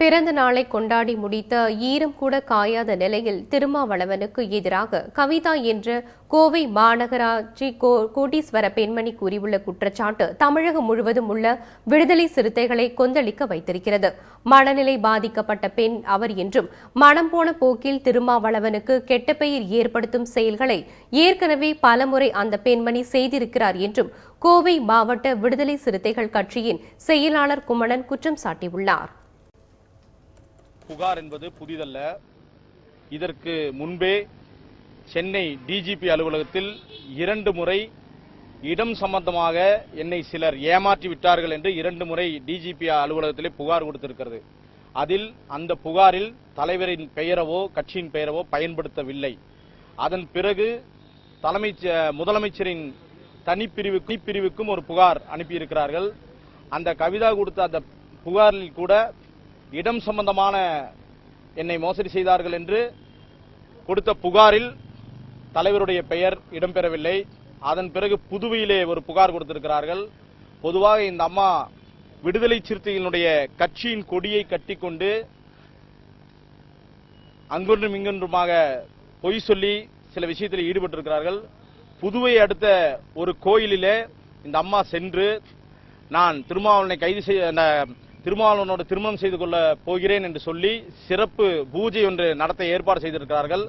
பிறந்த நாளை கொண்டாடி முடித்த ஈரம் கூட காயாத நிலையில் திருமாவளவனுக்கு எதிராக கவிதா என்ற கோவை மாநகராட்சி கோட்டீஸ்வர கோடீஸ்வர பெண்மணி கூறியுள்ள குற்றச்சாட்டு தமிழகம் முழுவதும் உள்ள விடுதலை சிறுத்தைகளை கொந்தளிக்க வைத்திருக்கிறது. மனநிலை பாதிக்கப்பட்ட பெண் அவர் என்றும் மனம் போன போக்கில் திருமாவளவனுக்கு கெட்ட பெயர் ஏற்படுத்தும் செயல்களை ஏற்கனவே பலமுறை அந்த பெண்மணி செய்திருக்கிறார் என்றும் கோவை மாவட்ட விடுதலை சிறுத்தைகள் கட்சியின் செயலாளர் குமணன் குற்றம் சாட்டியுள்ளார். புகார் என்பது புதிதல்ல. இதற்கு முன்பே சென்னை டிஜிபி அலுவலகத்தில் இரண்டு முறை இடம் சம்பந்தமாக என்னை சிலர் ஏமாற்றி விட்டார்கள் என்று இரண்டு முறை டிஜிபி அலுவலகத்திலே புகார் கொடுத்திருக்கிறது. அதில் அந்த புகாரில் தலைவரின் பெயரவோ கட்சியின் பெயரவோ பயன்படுத்தவில்லை. அதன் பிறகு தலைமை முதலமைச்சரின் தனிப்பிரிவு பிரிவுக்கும் ஒரு புகார் அனுப்பியிருக்கிறார்கள். அந்த கவிதா கொடுத்த அந்த புகாரில் கூட இடம் சம்பந்தமான என்னை மோசடி செய்தார்கள் என்று கொடுத்த புகாரில் தலைவருடைய பெயர் இடம்பெறவில்லை. அதன் பிறகு புதுவையிலே ஒரு புகார் கொடுத்திருக்கிறார்கள். பொதுவாக இந்த அம்மா விடுதலை சிறுத்தைகளுடைய கட்சியின் கொடியை கட்டிக்கொண்டு அங்கொன்றும் இங்கொன்றுமாக பொய் சொல்லி சில விஷயத்தில் ஈடுபட்டிருக்கிறார்கள். புதுவை அடுத்த ஒரு கோயிலிலே இந்த அம்மா சென்று நான் திருமாவளனை கைது செய்ய திருமாவளவனோடு திருமணம் செய்து கொள்ள போகிறேன் என்று சொல்லி சிறப்பு பூஜை ஒன்று நடத்த ஏற்பாடு செய்திருக்கிறார்கள்.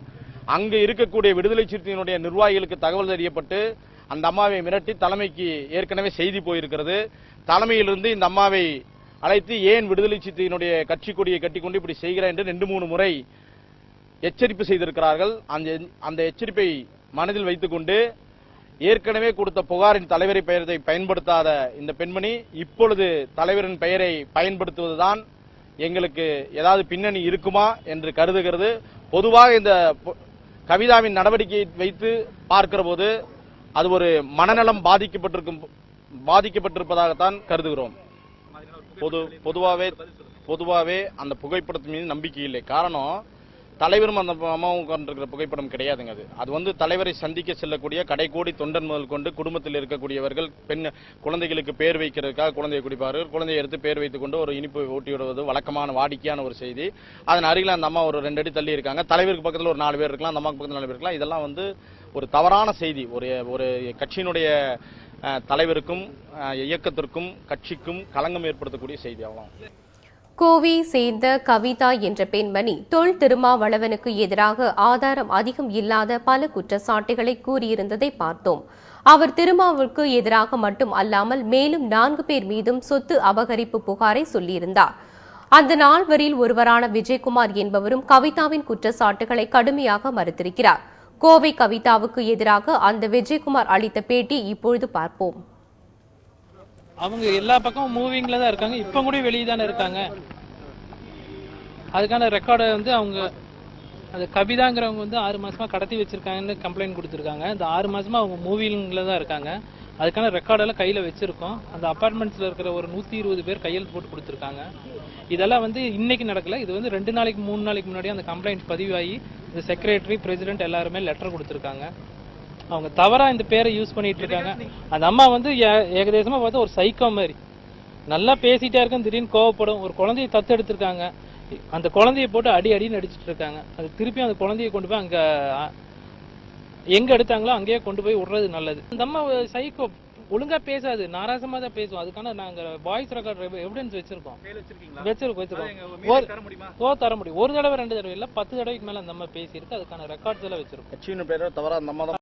அங்கு இருக்கக்கூடிய விடுதலை சிறுத்தையினுடைய நிர்வாகிகளுக்கு தகவல் தெரியப்பட்டு அந்த அம்மாவை மிரட்டி தலைமைக்கு ஏற்கனவே செய்தி போயிருக்கிறது. தலைமையிலிருந்து இந்த அம்மாவை அழைத்து ஏன் விடுதலை சிறுத்தையினுடைய கட்சி கொடியை கட்டிக்கொண்டு இப்படி செய்கிறேன் என்று ரெண்டு மூணு முறை எச்சரிப்பு செய்திருக்கிறார்கள். அந்த அந்த எச்சரிப்பை மனதில் வைத்துக்கொண்டு ஏற்கனவே கொடுத்த புகாரின் தலைவரை பெயரை பயன்படுத்தாத இந்த பெண்மணி இப்பொழுது தலைவரின் பெயரை பயன்படுத்துவதுதான் எங்களுக்கு ஏதாவது பின்னணி இருக்குமா என்று கருதுகிறது. பொதுவாக இந்த பொ- கவிதாவின் நடவடிக்கையை வைத்து பார்க்கிற போது அது ஒரு மனநலம் பாதிக்கப்பட்டிருக்கும் பாதிக்கப்பட்டிருப்பதாகத்தான் கருதுகிறோம். பொது பொதுவாகவே பொதுவாகவே அந்த புகைப்படத்தின் மீது நம்பிக்கை இல்லை. காரணம் தலைவரும் அந்த அம்மாவும் உட்கார்ந்துருக்கிற புகைப்படம் கிடையாதுங்க அது. அது வந்து தலைவரை சந்திக்க செல்லக்கூடிய கடைக்கோடி தொண்டன் முதல் கொண்டு குடும்பத்தில் இருக்கக்கூடியவர்கள் பெண் குழந்தைகளுக்கு பேர் வைக்கிறதுக்காக குழந்தையை குடிப்பார்கள். குழந்தையை எடுத்து பேர் வைத்துக் கொண்டு ஒரு இனிப்பு ஊட்டி விடுவது வழக்கமான வாடிக்கையான ஒரு செய்தி. அதன் அருகில் அந்த அம்மா ஒரு ரெண்டு அடி தள்ளி இருக்காங்க. தலைவருக்கு பக்கத்தில் ஒரு நாலு பேர் இருக்கலாம் அந்த அம்மாவுக்கு பக்கத்தில் நாலு பேர் இருக்கலாம். இதெல்லாம் வந்து ஒரு தவறான செய்தி. ஒரு ஒரு கட்சியினுடைய தலைவருக்கும் இயக்கத்திற்கும் கட்சிக்கும் களங்கம் ஏற்படுத்தக்கூடிய செய்தி அவ்வளோ கோவை சேர்ந்த கவிதா என்ற பெண்மணி தொல் திருமாவளவனுக்கு எதிராக ஆதாரம் அதிகம் இல்லாத பல குற்றச்சாட்டுகளை கூறியிருந்ததை பார்த்தோம். அவர் திருமாவுக்கு எதிராக மட்டும் அல்லாமல் மேலும் நான்கு பேர் மீதும் சொத்து அபகரிப்பு புகாரை சொல்லியிருந்தார். அந்த நால்வரில் ஒருவரான விஜயகுமார் என்பவரும் கவிதாவின் குற்றச்சாட்டுகளை கடுமையாக மறுத்திருக்கிறார். கோவை கவிதாவுக்கு எதிராக அந்த விஜயகுமார் அளித்த பேட்டி இப்பொழுது பார்ப்போம். அவங்க எல்லா பக்கமும் மூவிங்ல தான் இருக்காங்க. இப்ப கூட வெளியே தானே இருக்காங்க. அதுக்கான ரெக்கார்டை வந்து அவங்க அது கவிதாங்கிறவங்க வந்து ஆறு மாசமா கடத்தி வச்சிருக்காங்கன்னு கம்ப்ளைண்ட் கொடுத்துருக்காங்க. இந்த ஆறு மாசமா அவங்க மூவிங்ல தான் இருக்காங்க. அதுக்கான ரெக்கார்டெல்லாம் கையில வச்சிருக்கோம். அந்த அப்பார்ட்மெண்ட்ஸ்ல இருக்கிற ஒரு நூத்தி இருபது பேர் கையெழுத்து போட்டு கொடுத்துருக்காங்க. இதெல்லாம் வந்து இன்னைக்கு நடக்கல. இது வந்து ரெண்டு நாளைக்கு மூணு நாளைக்கு முன்னாடி அந்த கம்ப்ளைண்ட் பதிவாகி இந்த செக்ரட்டரி பிரசிடென்ட் எல்லாருமே லெட்டர் கொடுத்துருக்காங்க. அவங்க தவறா இந்த பேரை யூஸ் பண்ணிட்டு இருக்காங்க. அந்த அம்மா வந்து ஏ- ஏகதேசமா பார்த்தா ஒரு சைக்கோ மாதிரி. நல்லா பேசிட்டே இருக்கும் திடீர்னு கோவப்படும். ஒரு குழந்தையை தத்து எடுத்திருக்காங்க. அந்த குழந்தைய போட்டு அடி அடின்னு அடிச்சிட்டு இருக்காங்க. அது திருப்பி அந்த குழந்தைய கொண்டு போய் அங்க எங்க எடுத்தாங்களோ அங்கேயே கொண்டு போய் விடுறது நல்லது. அந்த அம்மா சைக்கோ ஒழுங்கா பேசாது. நாராசமா தான் பேசுவோம். அதுக்கான நாங்க வாய்ஸ் ரெக்கார்ட் எவிடன்ஸ் வச்சிருக்கோம். வச்சிருக்கோம் வச்சிருக்கோம். ஓ தர முடியும்? ஒரு தடவை ரெண்டு தடவை இல்ல பத்து தடவைக்கு மேல அந்த அம்மா பேசியிருக்கு. அதுக்கான ரெக்கார்ட்ஸ் எல்லாம் வச்சிருக்கோம். தவறா அந்த அம்மா தான்